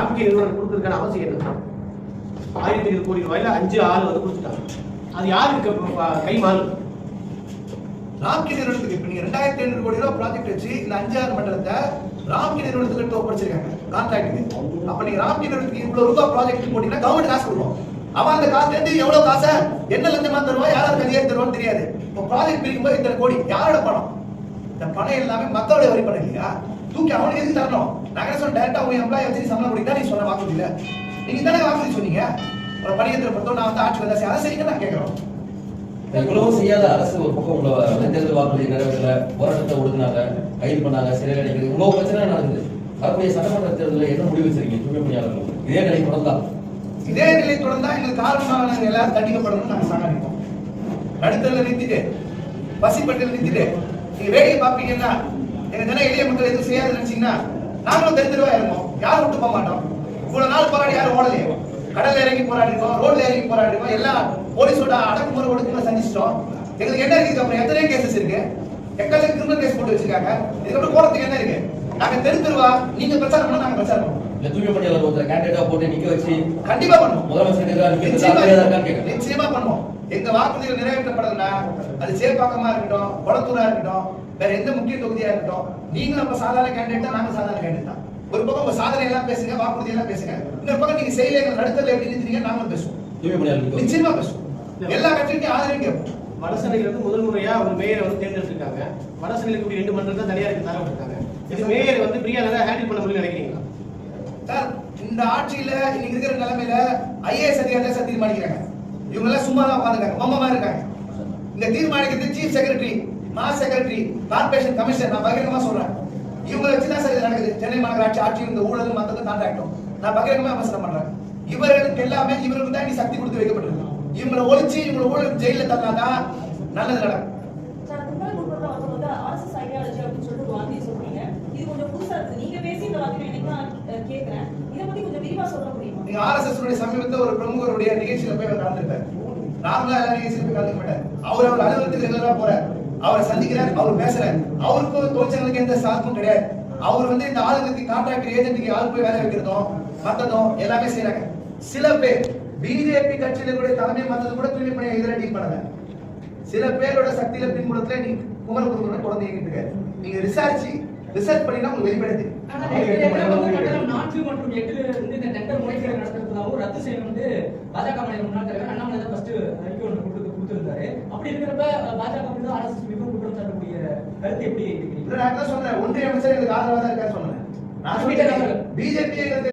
காப்பீட்டு நிறுவனம் கொடுக்கறதுக்கான அவசியம் என்ன? ஆயிரத்தி இருபது கோடி ரூபாயில அஞ்சு ஆறு வந்து கொடுத்துட்டாங்க. அது யாருக்கு கை மாறும்? ராம்கி நிறுவனத்துக்கு. இப்ப நீங்க ரெண்டாயிரத்தி ஐநூறு கோடி ரூபாய் ப்ராஜெக்ட் வச்சு இந்த அஞ்சாறு மண்டலத்தை ராம்கி நிறுவனத்துக்கு எடுத்து ஒப்படைச்சிருக்காங்க கான்ட்ராக்ட் அப்ப நீங்க ராம்கி நிறுவனத்துக்கு இவ்வளவு ரூபாய் ப்ராஜெக்ட் போட்டீங்கன்னா கவர்மெண்ட் காசு கொடுக்கும். அவன் அந்த காசு இருந்து எவ்வளவு காசை என்ன லஞ்சமா தருவா யாராவது அதிகாரி தருவான்னு தெரியாது. இப்போ ப்ராஜெக்ட் பிரிக்கும் போது இத்தனை கோடி. யாரோட பணம்? இந்த பணம் எல்லாமே மக்களுடைய வரி பணம் இல்லையா? தூக்கி அவனுக்கு எதுக்கு தரணும். சொன்ன டேரக்டா உங்க எம்ப்ளாய் வச்சு சம்பளம் கொடுத்தா நீ சொன்ன வாக்குறுதியில நீங்க தானே வாக்குறுதி சொன்னீங்க? ஒரு பணியத்தில் பொறுத்தவரை நான் வந்து ஆட்சி வந்தா சரி, அதை செய்யுங்க நான் கேட்கிறோம். இவ்வளவும் செய்யாத அரசு ஒரு பக்கம் உங்களை தேர்தல் வாக்குறுதி நிறைவேற்றல போராட்டத்தை ஒடுங்கினாங்க கைது பண்ணாங்க சிறையில் அடைக்கிறது இவ்வளவு பிரச்சனை நடக்குது. வரக்கூடிய சட்டமன்ற தேர்தலில் என்ன முடிவு வச்சிருக்கீங்க? தூய்மை பணியாளர்கள். இதே நிலை தொடர்ந்தா? இதே நிலை தொடர்ந்தா எங்களுக்கு காரணமாக நாங்க எல்லாரும் தண்டிக்கப்படணும்னு நாங்க சாகாடிப்போம். நடுத்தரில் நிறுத்திட்டு பசிப்பட்டில் நிறுத்திட்டு நீங்க வேடிக்கை பார்ப்பீங்கன்னா எங்க தின எளிய மக்கள் எதுவும் செய்யாது நினைச்சீங்கன்னா நாங்களும் தெரிஞ்சிருவா இருந்தோம் யாரும் விட்டு போக மாட்டோம். இவ்வளவு நாள் போராடி யாரும் ஓடலையே? கடல்ல இறங்கி போராடி இருக்கோம் ரோட்ல இறங்கி போராடி இருக்கோம் எல்லாம் போலீஸோட அடக்குமுறை ஒடுக்குமுறை சந்திச்சிட்டோம். எங்களுக்கு என்ன இருக்கு அப்புறம்? எத்தனை கேசஸ் இருக்கு? எக்கச்சக்க கிரிமினல் கேஸ் போட்டு வச்சிருக்காங்க. இதுக்கப்புறம் போறதுக்கு என்ன இருக்கு? நாங்க தெரு தெருவா நீங்க பிரச்சாரம் பண்ணா நாங்க பிரச்சாரம் பண்ணுவோம். இல்ல தூய்மை பணியாளர் ஒருத்தர் கேண்டிடேட்டா போட்டு நிக்க வச்சு கண்டிப்பா பண்ணுவோம். முதலமைச்சர் நிச்சயமா பண்ணுவோம். எங்க வாக்குறுதிகள் நிறைவேற்றப்படலன்னா அது சேப்பாக்கமா இருக்கட்டும் குளத்தூரா இருக்கட்டும் வேற எந்த முக்கிய தொகுதியா இருக்கட்டும் நீங்களும் அப்ப சாதாரண கேண்டிடேட் நாங்க சாதாரண கேண்டிடேட் தான். ஒரு பக்கம் உங்க சாதனை எல்லாம் பேசுங்க வாக்குறுதி எல்லாம் பேசுங்க. இன்னொரு பக்கம் நீங்க செய்யல நடுத்தல எப்படி நிறுத்தீங்க நாங்களும் பேசுவோம். நிச்சயமா பேசுவோம். எல்லா கட்சிக்கும் ஆதரவு கேட்போம் வடசென்னையில இருந்து முதல் முறையா ஒரு மேயரை வந்து தேர்ந்தெடுத்திருக்காங்க. வடசென்னையில கூடிய ரெண்டு மன்றம் தான் தனியாருக்கு தரப்பட்டிருக்காங்க இது மேயர் வந்து பிரியால ஹேண்டில் பண்ண முடியும்னு நினைக்கிறீங்களா? சார் இந்த ஆட்சியில இன்னைக்கு இருக்கிற நிலைமையில ஐஏஎஸ் அதிகாரிகள் சார் தீர்மானிக்கிறாங்க. இவங்கெல்லாம் சும்மா தான் உட்காந்துருக்காங்க மொம்மமா இருக்காங்க. இந்த தீர்மானிக்கிறது சீஃப் செக்ரட்டரி மாஸ் செக்ரட்டரி கார்பரேஷன் கமிஷன் நான் பகிரங்கமா சொல்றேன். இவங்களை வச்சு தான் சார் இது நடக்குது. சென்னை மாநகராட்சி ஆட்சியும் இந்த ஊழலும் மத்தது கான்ட்ராக்டும் நான் பகிரங்கமா விமர்சனம் பண்றேன். இவர்களுக்கு எல்லாமே இவர்களுக்கு தான் நீ சக்தி கொடுத்து வைக்கப்பட்டிருக்கு. இவங்களை ஒழிச்சு இவங்களை ஊழல் ஜெயில தந்தாதான் நல்லது நடக்கும் சார், முன்னாள் முதல்வர் அவர் வந்து RSS ideology அப்படின்னு சொல்லிட்டு ஒரு வார்த்தையை சொல்றீங்க. இது கொஞ்சம் புதுசா இருக்குது. நீங்க பேசி இந்த வார்த்தையை எனக்கு நான் அஹ், கேட்கிறேன். இதை பத்தி கொஞ்சம் விரிவா சொல்ல முடியுமா? நீங்க ஆர்எஸ்எஸ் உடைய சமீபத்தில் ஒரு பிரமுகருடைய நிகழ்ச்சியில போய் அவர் கலந்துருக்காரு. நார்மலா எல்லா நிகழ்ச்சியில போய் கலந்துக்க மாட்டார். அவர் அவர் அலுவலகத்துக்கு ரெகுலரா போறார். அவரை சந்திக்கிறார் அவர் பேசுறார். அவருக்கும் எந்த சார்பும் கிடையாது. அவர் வந்து இந்த ஆளுங்களுக்கு ஏஜென்ட்டுக்கு ஆள் போய் வேலை வைக்கிறதும் மத்ததும் எல்லாமே செய்யறாங்க சில பேர் பிஜேபி கட்சியில கூட தலைமை மத்தது கூட தூய்மை பணியை எதிராக டீல் பண்ணல. சில பேரோட சக்தியில பின்புலத்துல நீ இயங்கிட்டு இருக்காரு நீங்க ரிசர்ச் ரிசர்ச் பண்ணினா உங்களுக்கு வெளிப்படை நான்கு மற்றும் எட்டுல இருந்து இந்த டெண்டர் முறைகேடு நடத்துறதாகவும் ரத்து செய்யணும் வந்து பாஜக மாநில முன்னாள் தலைவர் அண்ணாமலை தான் ஃபர்ஸ்ட் அறிக்கை ஒன்று கொடுத்து கொடுத்திருந்தாரு. அப்படி இருக்கிறப்ப பாஜக மீது அரசு மிகவும் குற்றம் சாட்டக்கூடிய கருத்து எப்படி நான் சொல்றேன் ஒன்றிய அமைச்சர் எங்களுக்கு ஆதரவா தான் இருக்காரு சொன்னேன். நான் சொல்லிட்டேன். பிஜேபி